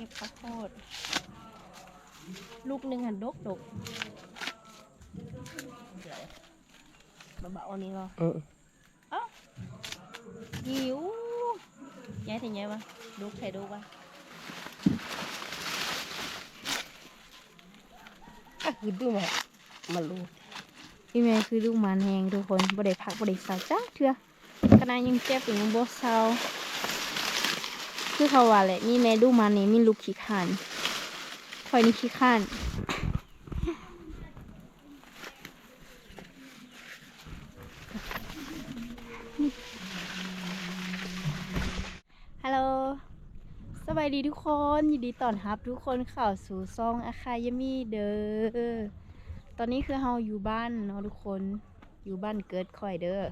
เก็บข้าวโพด ลูกหนึ่งหันดกดกเดี๋ยวเบาๆอันนี้ก็เออหิวย้ายถึงย้ายวะดูใครดูวะอะคือดูมามาลูพี่แม่คือลูกหมันแหงทุกคนบ่ได้พักบ่ได้เศร้าจ้าเถื่อขณะยังเจ็บอยู่ยังบ่เศร้า คือเขาว่าแหละมีแม่ลูมันนี่มีลูกขี้ข้านคอยนี่ขี้ข้านฮัลโหลสบายดีทุกคนยินดีต้อนรับ ทุกคนเข้าสู่ซองอาคายามีเด้อตอนนี้คือเฮาอยู่บ้านเนาะทุกคนอยู่บ้านเกิดคอยเด้อ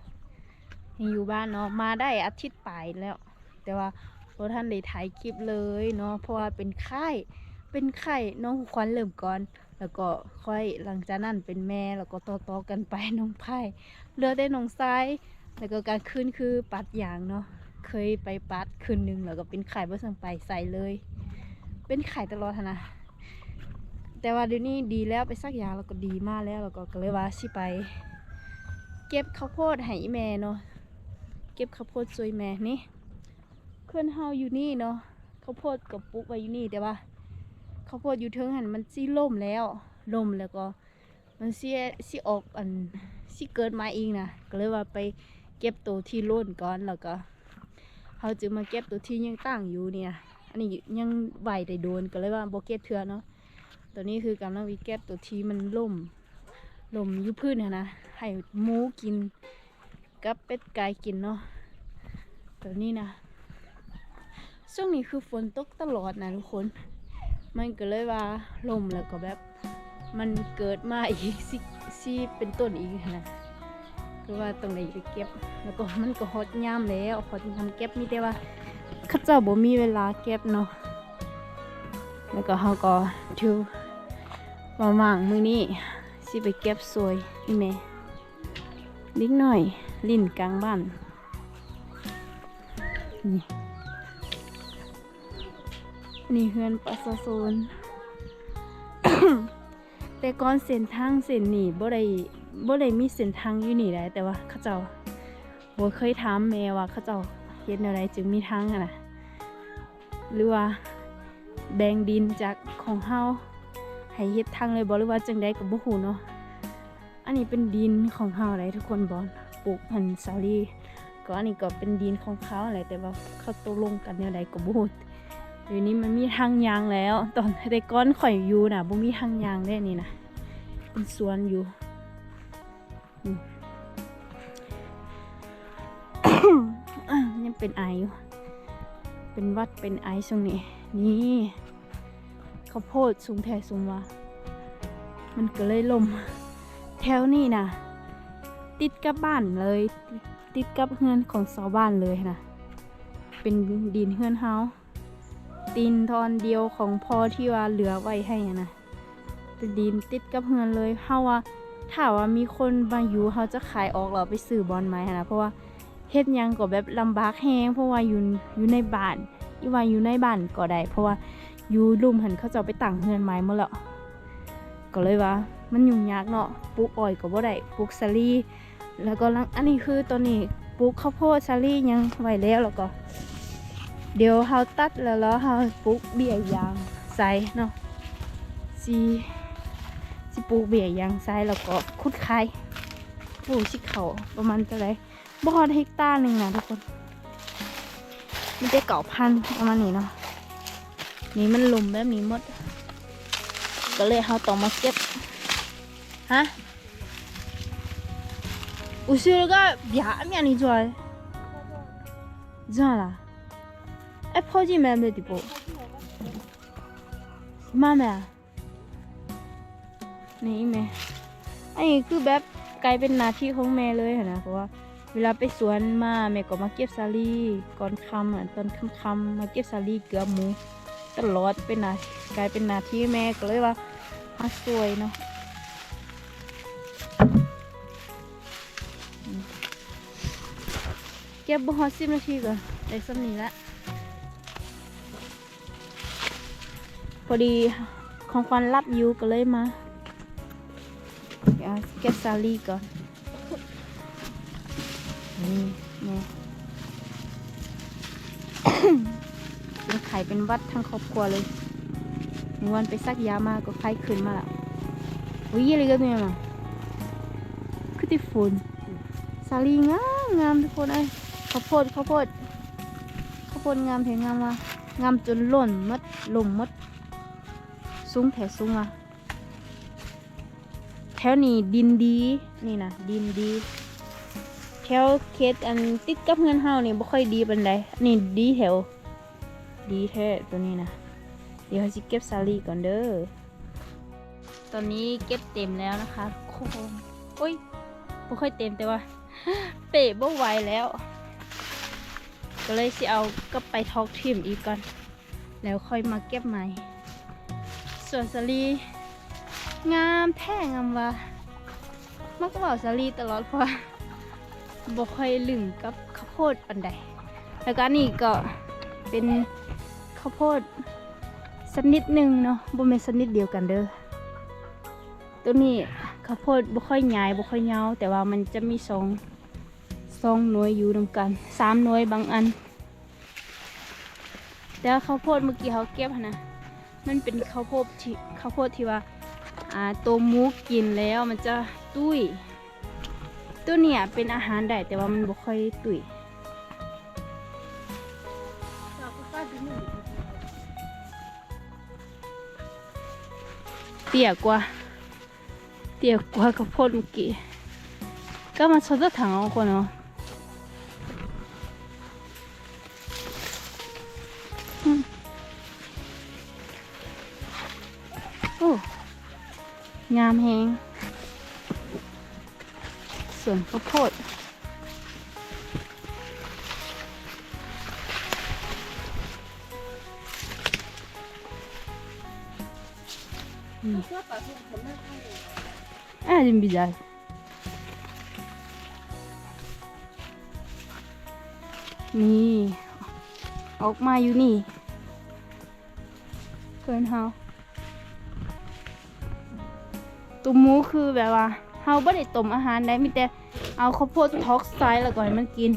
ยังอยู่บ้านเนาะมาได้อาทิตย์ปลายแล้ว แต่ว่า พท่านได้ถ่ายคลิปเลยเนาะเพราะว่าเป็นไข้เป็นไข้น้องควันเริ่มก่อน แล้วก็ค่อยหลังจากนั้นเป็นแม่แล้วก็ต่อๆกันไปน้องไผ่เลือแต่น้องซ้ายแล้วก็การคืนคือปัดยางเนาะเคยไปปัดคืนหนึ่งแล้วก็เป็นไข่บ่สั่งไปใส่เลย เป็นไข่ตลอดนะแต่ว่าเดี๋ยวนี้ดีแล้วไปซักยาแล้วก็ดีมากแล้วแล้วก็ก็เลยว่าสิไป เก็บข้าวโพดให้แม่เนาะเก็บข้าวโพดซวยแม่นี่ พื่อนเฮาอยู่นี่เนาะข้าวโพดกับปุ๊กไว้อยู่นี่แต่ว่าข้าวโพดอยู่เทิงหันมันสิล่มแล้วล่มแล้วก็ มันเสิสิออกอันสิเกิดมาเองนะก็เลยว่าไปเก็บตัวที่ร่นก่อนแล้วก็เขาจึงมาเก็บตัวที่ยังตั้งอยู่เนี่ย อันนี้ยังไหวแต่โดนก็เลยว่าโบเก็บเถื่อเนาะตัวนี้คือกำลังวิเก็บตัวที่มันล่มล่มยุพื้นนะนะให้หมูกินกับเป็ดไก่กินเนาะตัวนี้นะ ช่วงนี้คือฝนตกตลอดนะทุกคน มันก็เลยว่าลมแล้วก็แบบ มันเกิดมาอีกสิสิเป็นต้นอีกนะคือว่าตรงไหนไปเก็บ แล้วก็มันก็ฮอตย่ามแล้วฮอตทำเก็บมีแต่ว่าเข้าเจ้าบ่มีเวลาเก็บเนาะแล้วก็เฮาก็ถือว่าว่างมื้อนี้สิไปเก็บสวยอีแม่นิดหน่อยลิ้นกลางบ้านนี่ นนี่เฮือนประชาชนแต่ก่อนเส้นทางเส้นนี้บ่ได้บ่ได้มีเส้นทางอยู่นี่ได้แต่ว่าเขาเจ้าบ่เคยถามแม่ว่าเขาเจ้าเฮ็ดแนวใดจึงมีทางอะนะหรือว่าแบ่งดินจากของเฮาให้เฮ็ดทางเลยบ่หรือว่าจังใดก็บ่ฮู้เนาะอันนี้เป็นดินของเฮาอะได้ทุกคนบ่ปลูกพันธุ์สาลีก็อันนี้ก็เป็นดินของเขาแหละแต่ว่าเขาตกลงกันแนวใดก็บ่ฮู้ เดี๋ยวนี้มันมีทางยางแล้ว ตอนแต่ก่อนข่อยอยู่น่ะบ่มีทางยางได้นี่นะเป็นสวนอยู่ยังเป็นไออยู่ เป็นวัดเป็นไอช่วงนี้ นี่ข้าวโพดสูงแท้สูงว่ามันก็เลยลม แถวนี้นะติดกับบ้านเลย ติดติดกับเฮือนของชาวบ้านเลยนะเป็นดินเฮือนเฮา ตีนทอนเดียวของพอที่ว่าเหลือไว้ให้อะนะเป็นดินติดกับเฮือนเลยเฮาว่าถ้าว่ามีคนมาอยู่เฮาจะขายออกเราไปซื้อบอลไม้นะเพราะว่าเฮ็ดยังก็แบบลำบากแฮงเพราะว่าอยู่อยู่ในบ้านอีว่าอยู่ในบ้านก็ได้ เพราะว่าอยู่ลุ่มหันเขาจะไปตั้งเฮือนไม้หมดแล้วก็เลยว่า มันยุ่งยากเนาะปลูกอ้อยก็บ่ได้ปลูกสาลีแล้วก็ลังอันนี้คือตอนนี้ปลูกข้าวโพดสาลียังไว้แล้วแล้วก็ เดี๋ยวเฮาตัดแล้วแล้วเฮาปลูกเบี้ยยางใส่เนาะสิ สิปลูกเบี้ยยางซ้ายแล้วก็คุดคายปลูกชิเขาประมาณเท่าไหรบ่ฮอดเฮกตาร์หนึ่งนะทุกคน มันจะเก่าพันธุ์ประมาณนี้เนาะ นี่มันลุมแบบนี้หมด ก็เลยเขาต้องมาเก็บ ฮะ我是那个别面里做，这样 เออพ่อจีแม่แม่ที่บ่แม่안되지 뭐. 마마 야. 네, 이 메. 아 니, 그 맵, กลายเป็นหน้าที่ของแม่เลยนะ เพราะว่าเวลาไปสวนมาแม่ก็มาเก็บซาลี่ก่อนคำอ่ตอนคำคำมาเก็บซาลี่เกือบหมูตลอดเป็นหน้ากลายเป็นหน้าที่แม่ก็เลยว่าอาสวยเนาะเก็บบหอซิมนาทีก่อนได้สมนีล้ว พอดีของควันรับอยู่ก็เลยมาเดี๋ยวเก็บซาลีก่อน นี่แม่เป็นไข่เป็นวัดทั้งครอบครัวเลยงวันไปซักยามาก็ไข้ขึ้นมาละอุ้ยอะไรกันเนี่ยมาคือติฝุ่นซาลีงามงามทุกคนเอ้ข้าวโพดข้าวโพดข้าวโพดงามเพียงงามว่างามจนหล่นหมดลมหมด สูงแถวสูงอะแถวนี้ดินดี นี่นะดินดีแถวเขตอันติดกับเงินเฮานี่บ่ค่อยดีปานใดนนี้ดีแถว ดีแท้ตัวนี้นะเดี๋ยวสิเก็บซาลีก่อนเด้อ ตอนนี้เก็บเต็มแล้วนะคะทุกคนโอ้ยบ่ค่อยเต็มแต่ว่า เปะบ่ไหวแล้ว ก็เลยสิเอากลับไปทอกทิมอีกก่อน แล้วค่อยมาเก็บใหม่ สวนสลีงามแท้งามว่ามักก็บอกสลีตลอดเพราะบ่ค่อยลึงกับข้าวโพดปันใดแล้วก็นี่ก็เป็นข้าวโพดสักนิดหนึ่งเนาะบ่แม่นสักนิดเดียวกันเด้อตัวนี้ข้าวโพดบ่ค่อยใหญ่บ่ค่อยยาวแต่ว่ามันจะมีสองสองหน่วยอยู่นำกันสามหน่วยบางอันแต่ว่าข้าวโพดเมื่อกี้เขาเก็บนะ มันเป็นข้าวโพดที่ข้าวโพดที่ว่าอ่าตัวมูกินแล้วมันจะตุ้ยตัวเนี่ยเป็นอาหารได้แต่ว่ามันบ่ค่อยตุยเตี้ยกว่าเตี้ยกว่าข้าวโพดเมื่อกี้ก็มาชดถังเอาคนเนาะ งามแฮงสวนข้าวโพดอะจิมบิจายนี่ ออกมาอยู่นี่เกินเฮา ตุ้มหมูคือแบบว่าเฮาบ่ได้ต้มอาหารได้มีแต่เอาข้าวโพดท็อกไซด์แล้วก็ให้มันกิน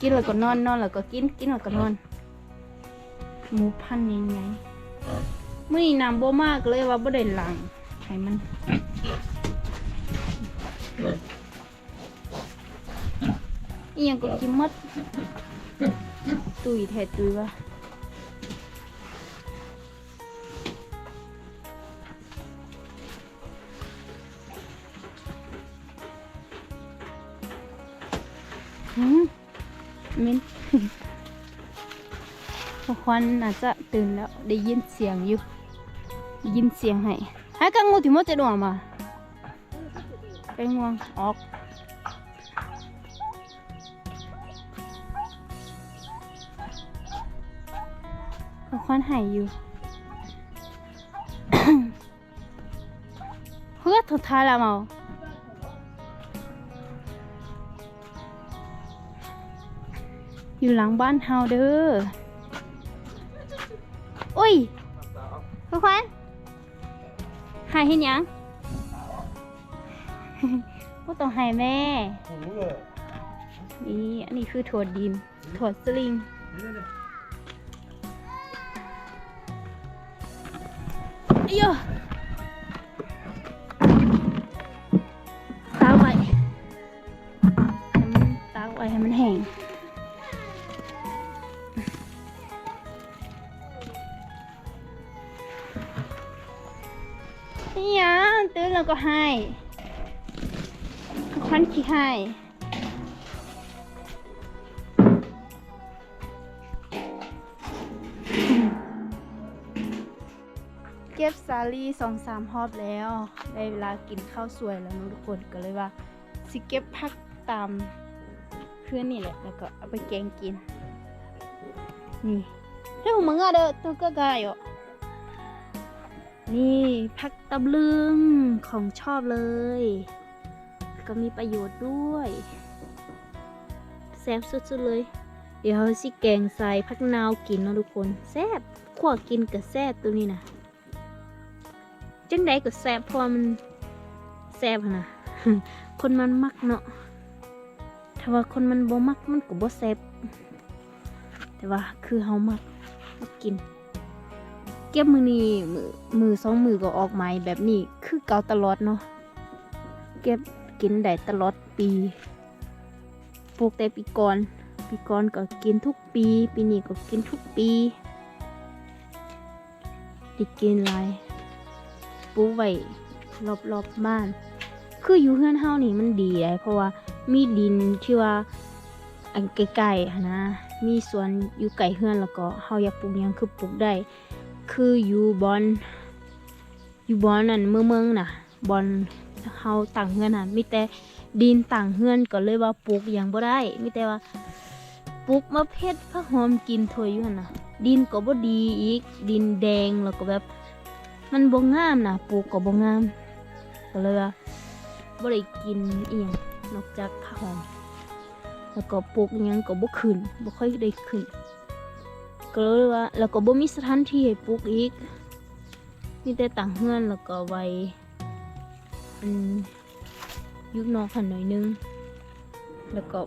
กินแล้วก็นอนนอนแล้วก็กินกินแล้วก็นอน หมูพันธุ์ยังไงมื่อนี้น้ำบ่มากเลยว่าบ่ได้หลังให้มันอีหยังก็กินมดตุยแท้ตุยวะ มมินพวกควันน่าจะตื่นแล้วได้ยินเสียงอยู่ได้ยินเสียงให้หากังงูที่มดจะดวงมาไปงวงออกพวกควันหายอยู่เพื่อทุกท้ายแล้วเมา อยู่หลังบ้านเฮาเด้ออุ้ยคุณควันหายเห็นยังก็ต้องหายแม่หูเลยนี่อันนี้คือถั่วดินถั่วสลิงเอ้ยตากไว้ให้มันตากไว้ให้มันแห้ง ก็ให้ควันขี้ให้เก็บซาลี่สองสามรอบแล้วได้เวลากินข้าวสวยแล้วนะทุกคนก็เลยว่า สิเก็บพักตามเพื่อนนี่แหละ แล้วก็เอาไปแกงกิน นี่เฮ้ยมึงอะเด้อตัวก็กายอะนี่พัก ตำลึงของชอบเลย ก็มีประโยชน์ด้วยแซ่บสุดๆเลย เดี๋ยวเราสิแกงใส่พักนาวกินเนาะทุกคนแซ่บขวกินกับแซ่บตัวนี้นะจังใดก็แซ่บเพราะมันแซ่บนนะคนมันมักเนาะถ้าว่าคนมันบ่มักมันก็บ่แซ่บแต่ว่าคือเฮามักมักกิน เก็บมือนี้มือมือสองมือก็ออกไม้แบบนี้คือเกาตลอดเนาะเก็บกินได้ตลอดปีปลูกแต่ปีก่อนปีก่อนก็กินทุกปี ปีนี้ก็กินทุกปีได้กินหลายปลูกไว้รอบๆบบ้าน คืออยู่เฮือนเฮานี่มันดีเลยเพราะว่ามีดินที่ว่าอันใกล้ๆนะ มีสวนอยู่ไกลเฮือนแล้วก็เฮาอยากปลูกยังคือปลูกได้ คืออยู่บอนอยู่บอนนั่นเมืองเมืองน่ะบอนเฮาต่างเฮือนน่ะมีแต่ดินต่างเฮือนก็เลยว่าปลูกหยังบ่ได้มีแต่ว่าปลูกมะเพชรผักหอมกินถวยอยู่หั่นน่ะ ดินก็บ่ดีอีก ดินแดงแล้วก็แบบ มันบ่งามน่ะปลูกก็บ่งาม ก็เลยว่าบ่ได้กินอีหยังนอกจากผักหอม แล้วก็ปลูกอิหยังก็บ่ขึ้นบ่ค่อยได้ขึ้น ก็เลยว่าแล้วก็บ่มีสถานที่ให้ปลูกอีกมีแต่ต่างเฮือนแล้วก็ไว้อันยุคนอกหันหน่อยนึง แล้วก็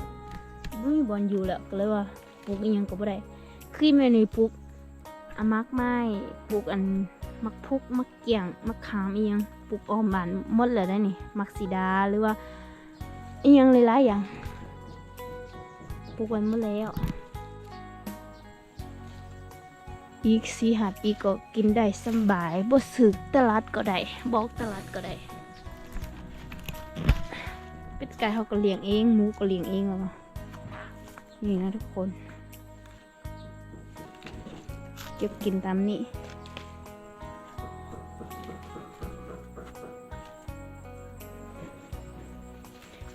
บ่มีบอนอยู่แล้วก็เลยว่าปลูกอีหยังก็บ่ได้คือแม่นี่ปลูกอามักไม้ปลูกอันมักพุกมักเกี่ยงมักขามอีหยังปลูกออมบานหมดแล้วได้นี่มักสีดาหรือว่าอีหยังหลายๆอย่างปลูกไว้หมดแล้ว อีกสี่หาปีก็กินได้สบายบ่สึกตลาดก็ได้บอกตลาดก็ได้เป็ดไก่เขาก็เลี้ยงเองหมูก็เลี้ยงเองแล้วนี่นะทุกคน เก็บกินตามนี้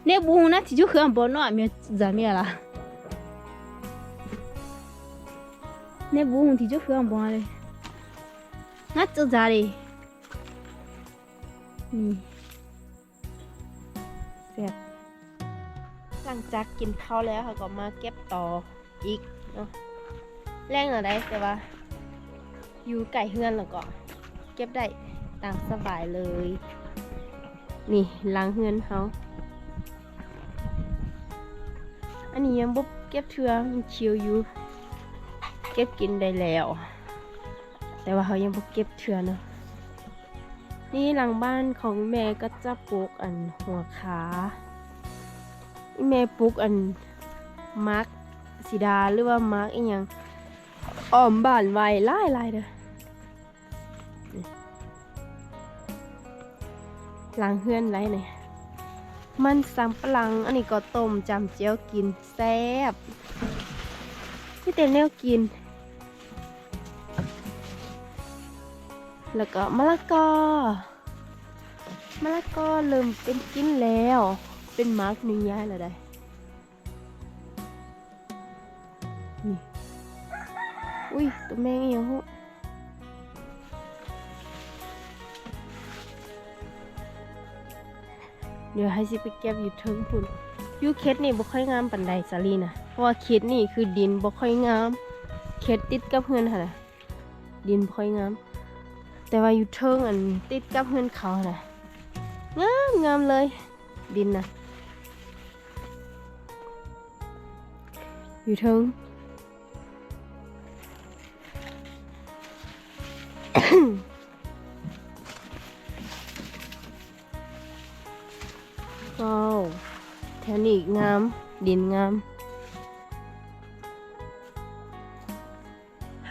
เนี่ยบูนะที่จุคืออันบนเนาะมีจะมีอะไร ne bu hun thì chút phương bò đây ngắt cho ra đi นี่แซ่บหลังจากกินข้าวแล้วค่ะก็มาเก็บต่ออีกเนาะแรงหน่อยได้แต่ว่า อยู่ไก่เฮือนแล้วก็ เก็บได้ตามสบายเลย นี่ล้างเฮือนเขาอันนี้ยังบบเก็บเทือมันชิวอยู่ เก็บกินได้แล้ว แต่ว่าเขายังบ่เก็บเถื่อเนาะนี่หลังบ้านของแม่ก็จะปลูกอันหัวขาแม่ปลูกอันมาร์กสีดาหรือว่ามาร์กอีหยังอ้อมบ้านไว้ลายลายเด้อหลังเฮือนไรเนี่ยมันสำปะหลัง อันนี้ก็ต้มจำเจียวกินแซ่บนี่แต่แนวกิน แล้วก็มะละกอมะละกอเริ่มเป็นกินแล้ว เป็นมาร์กนิยายแล้วได้นี่อุ้ยตัวแมงอียังหูเดี๋ยวให้สิไปเก็บอยู่เทิงพุ่นยูเคสนี่บ่ค่อยงามปันใดสาลีนะเพราะว่าเคสนี่คือดินบ่ค่อยงาม เคสติดกับเพื่อนค่ะนะดินบ่ค่อยงาม แต่ว่าอยู่เทิงอันติดกับเพื่อนเขาน่ะงามงามเลย ดินนะอยู่เทิง ว้าวแถวนี้งาม ดินงาม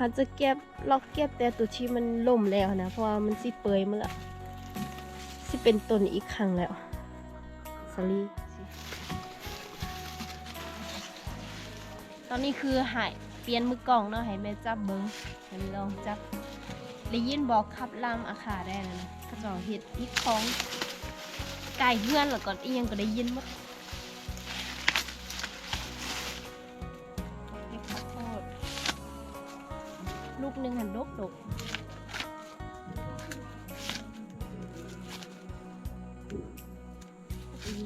าจะเก็บลอกเก็บแต่ตัวที่มันล่มแล้วนะ เพราะว่ามันสิเปื่อยมาและสิเป็นต้นอีกครั้งแล้วสลีตอนนี้คือหายเปลี่ยนมือกล่องเนาะให้แม่จับเบิ้งให้แม่ลองจับได้ยินบอกขับลำอาคาได้แล้วนะก็จะเห็ดที่คล้องไก่เพื่อนแล้วก่อนอียังก็ได้ยินหมด ลูกหนึ่งหันดกดกอืม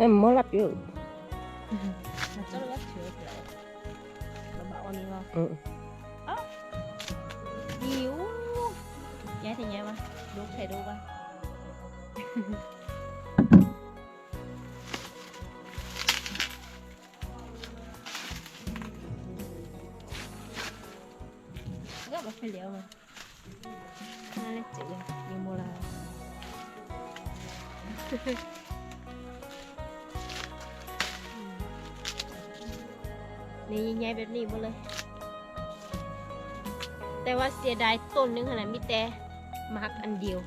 em mới lắp vô มันจะเลือดเถอันนี้ว่าเออหิว ย้ายถึงไงวะดูใครดูวะก็มาไปเลี้ยวน่าเล่นจังเลยมีโมลานี่ใหญ่ๆแบบนี้หมดเลย แต่ว่าเสียดายต้นหนึงขนาดมีแต่มักอันเดียว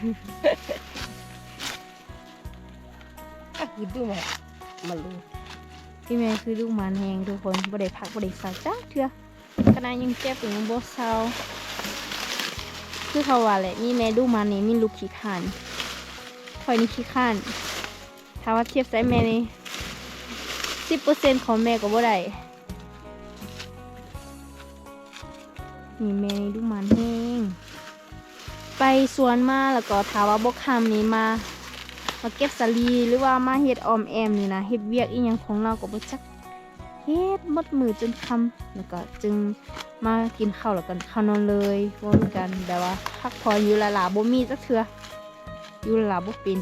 คือดูมามาลูพี่แม่คือลูกมันแหงทุกคนบ่ได้พักบ่ได้สักจ้าเถื่อขณะยังเจ็บอยู่ยังบ่เศร้าคือเขาว่าแหละมีแม่ลูกมันนี่มีลูกขี้ข้านคอยนี่ขี้ข้านถ้าว่าเทียบใส่แม่นี่สิบเปอร์เซ็นต์ของแม่ก็บ่ได้นี่แม่นี่ลูกมันแหง ไปสวนมาแล้วก็ถามว่าบกคำนี้มามาเก็บสลีหรือว่ามาเฮ็ดออมแอมนี่นะเฮ็ดเวียกอีหยังของเราก็บ่จักเฮ็ดหมดมือจนค่ำแล้วก็จึงมากินข้าวแล้วกันข้าวนอนเลยบ่มีกันแบบว่าพักผ่อนอยู่ละลาบ่มีจักเทื่ออยู่ละลาบ่เป็น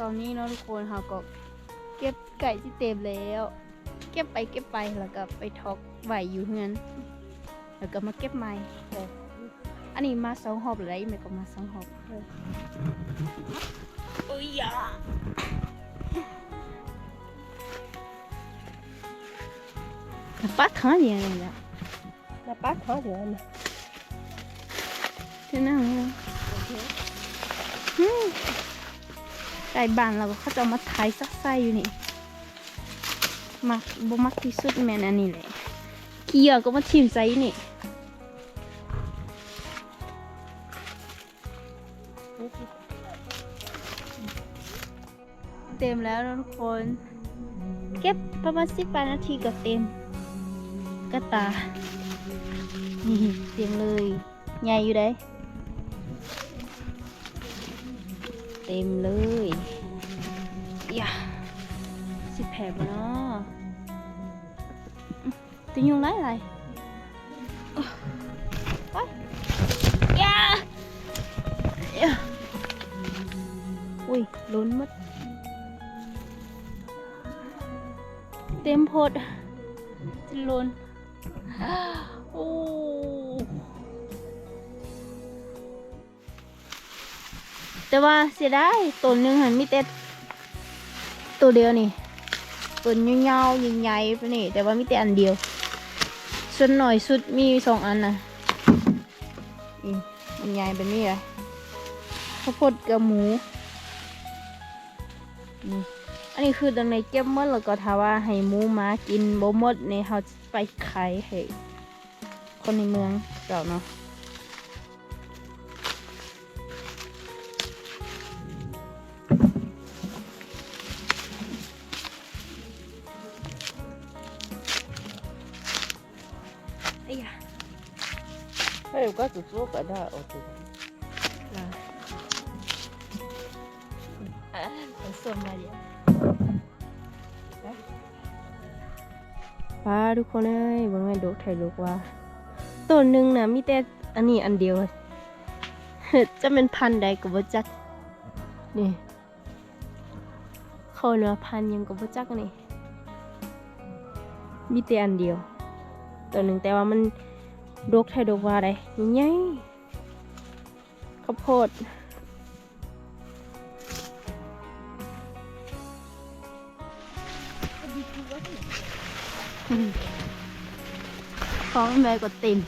ตอนนี้เนาะทุกคนเฮาก็เก็บไก่ที่เต็มแล้ว เก็บไปเก็บไปแล้วก็ไปทอกไว้อยู่เฮือนแล้วก็มาเก็บใหม่เอออันนี้มาสองหอบเลยแม่ก็มาสองหอบเลยโอ้ยอะปัดขาเนี่ยเลยนะแล้วป้าขอเดื ไก่บ้านเราก็เขาจะเอามาไทยซักไส้อยู่นี่มักบ่มักที่สุดแมนอันนี้แหละขี้เหยอะก็มาทิ่มใส่อยู่นี่เต็มแล้วทุกคน เก็บประมาณสิบนาทีก็เต็มกระตา นี่เต็มเลย ใหญ่อยู่ได้ เต็มเลยอย่าสิแผลบ่เนาะอื้อติยุงไรอะไรอื้อไปอย่าอย่าอุ้ยล้นหมดเต็มโพดจะล้นโอ้ แต่ว่าเสียดายตัวหนึ่งหันมีแต่ตัวเดียวนี่ตัวเงาๆใหญ่ๆไปนี่ แต่ว่ามีแต่อันเดียว ส่วนหน่อยสุดมีสองอันนะนี่มันใหญ่แบบนี้เลยข้าวโพดกับหมูนี่อันนี้คือดังในเก็บมดแล้วก็ถ้าว่าให้หมูหมากินบ่มดนี่เขาไปขายให้คนในเมืองเจ้าเนาะ рука тут плохо, да, вот มป้าทุกคนเอ้ยว่แม่นดกไยลูกว่าตัวหนึ่งนะมีแต่อันนี้อันเดียวจะเป็นพันใดก็บ่จักนี่เขาเนื้อพันยังก็บ่จักนี่มีแต่อันเดียว ตัวหนึ่งแต่ว่ามัน ดกไทยดกว่าได้ใหญ่ๆข้าวโพดของแม่ก็ติ่ม